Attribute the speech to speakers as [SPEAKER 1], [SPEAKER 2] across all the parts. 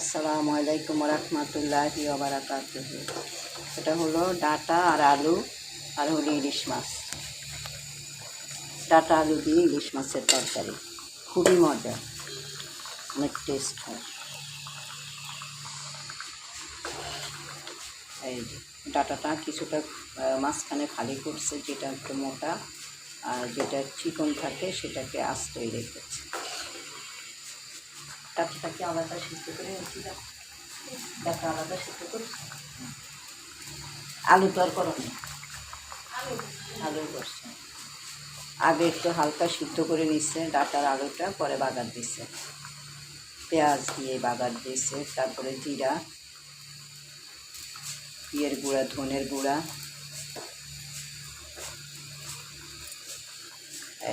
[SPEAKER 1] আসসালামু আলাইকুম রহমতুল্লাহি এটা হলো ডাটা আর আলু আর হলো ইলিশ মাছ। ডাটা, আলু দিয়ে ইলিশ মাছের তরকারি। খুবই মজা। অনেক টেস্ট হয়। এই ডাটাটা কিছুটা মাঝখানে খালি করছে, যেটা একটু মোটা, আর যেটা চিকন থাকে, সেটাকে আস্তই রেখেছে। ডাটাটাকে আলাদা সিদ্ধ করে নিয়েছিলাম ডাটা আলাদা সিদ্ধ করে আলু তো আর করনি আলু করছে। আগে একটু হালকা সিদ্ধ করে নিচ্ছে ডাটার আলুটা, পরে বাগার দিচ্ছে পেঁয়াজ দিয়ে বাগার দিয়েছে তারপরে জিরা, ইয়ের গুঁড়া, ধনের গুঁড়া।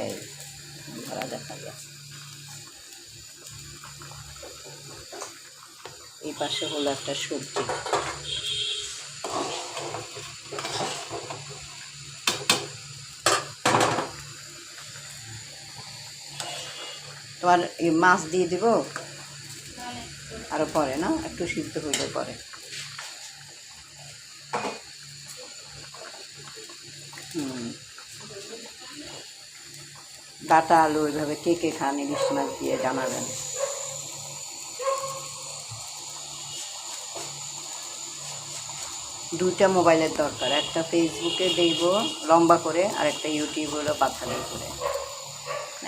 [SPEAKER 1] এই, ধরা দেখা যায় এই পাশে হলো একটা সবজি। তোমার এই মাছ দিয়ে দিব? আরও পরে, না? একটু সিদ্ধ হইলে পরে। ডাটা আলু ওইভাবে কে কে খান, ইলিশ মাছ দিয়ে জানাবেন। দুইটা মোবাইলের দরকার। একটা ফেসবুকে দেব লম্বা করে, আর একটা ইউটিউব হলো পাথারে করে।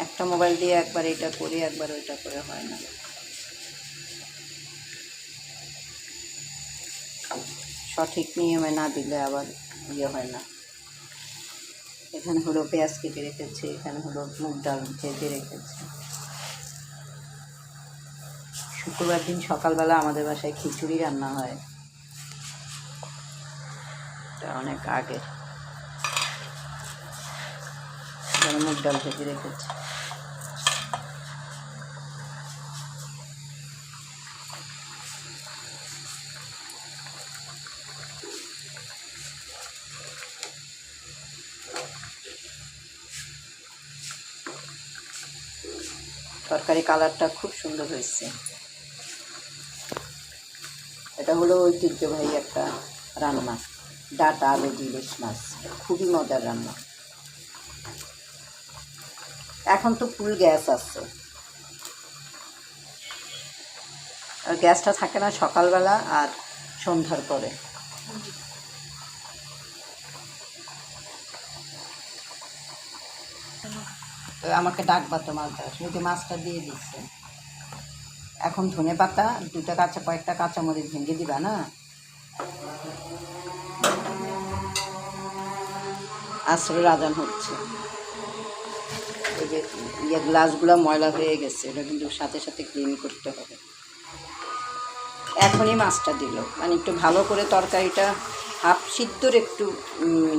[SPEAKER 1] একটা মোবাইল দিয়ে একবার এটা করি, একবার ওইটা করে হয় না। সঠিক নিয়মে না দিলে আবার ইয়ে হয় না। এখানে হলো পেঁয়াজ কেটে রেখেছি, এখানে হলো মুগ ডাল ভেজে রেখেছি। শুক্রবার দিন সকালবেলা আমাদের বাসায় খিচুড়ি রান্না হয়। এটা অনেক আগের। মুগ ডাল ভেজে রেখেছি। তরকারি কালারটা খুব সুন্দর হয়েছে। এটা হলো ঐতিহ্যবাহী একটা রান্না। ডাটা আলু দিয়ে ইলিশ মাছ, খুবই মজার রান্না। এখন তো ফুল গ্যাস আছে। আর গ্যাসটা থাকে না সকালবেলা আর সন্ধ্যার পরে। আমাকে ডাকবা তো মাছটা শুধু মাছটা দিয়ে দিচ্ছে। এখন ধনে পাতা দুটা কাঁচা, কয়েকটা কাঁচামরিচ ভেঙে দিবা না? আসলে রাজান হচ্ছে। এই যে ইয়ে গ্লাসগুলো ময়লা হয়ে গেছে, এটা কিন্তু সাথে সাথে ক্লিন করতে হবে। এখনই মাছটা দিল। মানে একটু ভালো করে তরকারিটা হাফ সিদ্ধর একটু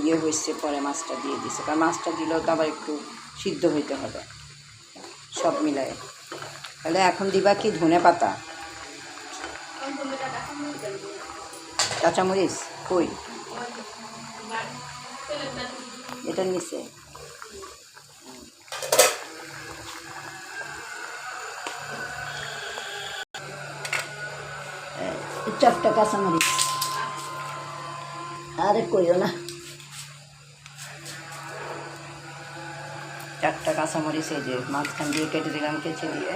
[SPEAKER 1] ইয়ে হয়েছে, পরে মাছটা দিয়ে দিছে। কারণ মাছটা দিলেও তো আবার একটু সিদ্ধ হইতে হবে, সব মিলায়ে। তাহলে এখন দিবা কি ধনে পাতা? কাঁচামরিচ? কই? এটা নিচে চারটা কাঁচামরিচ। আরে কইও না। চারটা কাঁচামরিচ এই যে মাঝখান দিয়ে কেটে দিলাম কেচে দিয়ে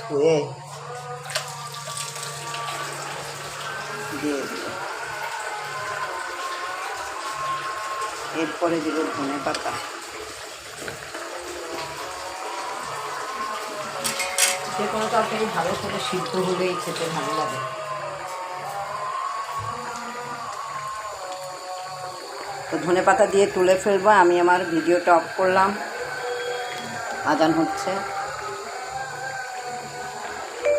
[SPEAKER 1] ধুয়ে দিয়ে দিল এরপরে দিব ধনে পাতা। যে কোনো তরকারি ভালো করে সিদ্ধ হলেই খেতে ভালো লাগে। তো ধনে পাতা দিয়ে তুলে ফেলব আমি আমার ভিডিওটা অফ করলাম। আজান হচ্ছে।